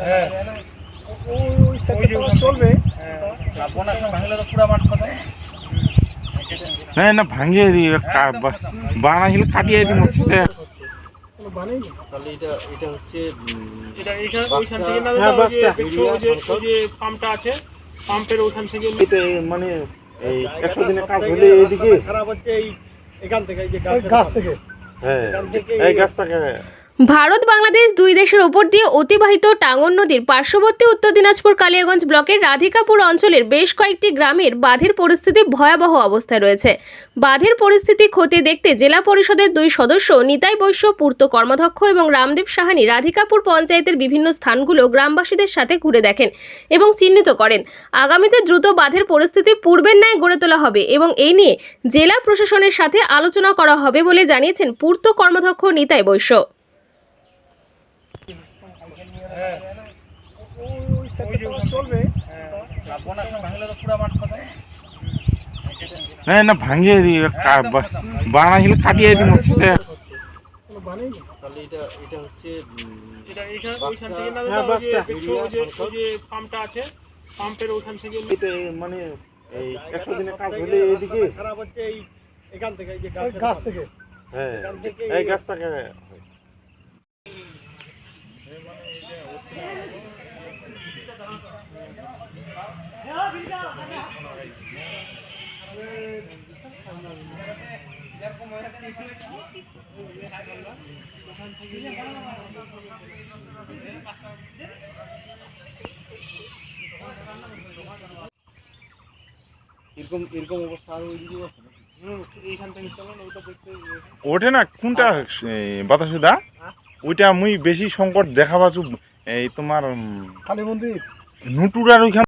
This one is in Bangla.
হ্যাঁ। ওই সাইডটা তো চলবে আর বন্যার ভাঙলে তো পুরা মাঠ কথা না ভাঙিয়ে দিই বানাইছিল কাটিয়ে দিই মরছে কোনো বানেই তাহলে এটা এটা হচ্ছে উম, এটা এইখান ওইখান বাচ্চা- থেকে না ওই যে বাচ্চা। দেখছ ওই যে ওই যে পাম্পটা আছে পাম্পের ওইখান থেকে মানে এই একশো দিনের কাজ হলে এইদিকে খারাপ হচ্ছে এই এখান থেকে এই যে গাছ থেকে। হ্যাঁ এই গাছটাকে ভারত, বাংলাদেশ দুই দেশের ওপর দিয়ে অতিবাহিত টাঙ্গন নদীর পার্শ্ববর্তী উত্তর দিনাজপুর, কালিয়াগঞ্জ ব্লকের রাধিকাপুর অঞ্চলের বেশ কয়েকটি গ্রামের বাঁধের পরিস্থিতি ভয়াবহ অবস্থায় রয়েছে। বাঁধের পরিস্থিতি খতিয়ে দেখতে জেলা পরিষদের দুই সদস্য নিতাই বৈশ্য, পূর্ত কর্মাধ্যক্ষ এবং রামদেব সাহানি রাধিকাপুর পঞ্চায়েতের বিভিন্ন স্থানগুলো গ্রামবাসীদের সাথে ঘুরে দেখেন এবং চিহ্নিত করেন। আগামীতে দ্রুত বাঁধের পরিস্থিতি পূর্বের ন্যায় গড়ে তোলা হবে এবং এই নিয়ে জেলা প্রশাসনের সাথে আলোচনা করা হবে বলে জানিয়েছেন পূর্ত কর্মাধ্যক্ষ নিতাই বৈশ্য। হ্যাঁ। ওই চলবে হ্যাঁ হ্যাঁ না ভাঙিয়ে দিই বানাইছিল কাটিয়ে দিই মরছে হ্যাঁ, ওই যে বাচ্চা। দেখছ ওই যে ওই যে পাম্পটা আছে পাম্পের ওইখান থেকে মানে এই একশো দিনের কাজ হলে এইদিকে খারাপ হচ্ছে এই এখান থেকে এই যে গাছ থেকে। হ্যাঁ এই গাছটাকে এরকম এরকম অবস্থা আর ওইদিকেও আছে হুম, এইখান থেকে চলেন ওইটা দেখতে ওঠে না কোনটা বাতাসে দা ওইটা মুই বেশি সংকট দেখা পাচ্ছি এই তোমার কালী মন্দির নুটুরার ওইখান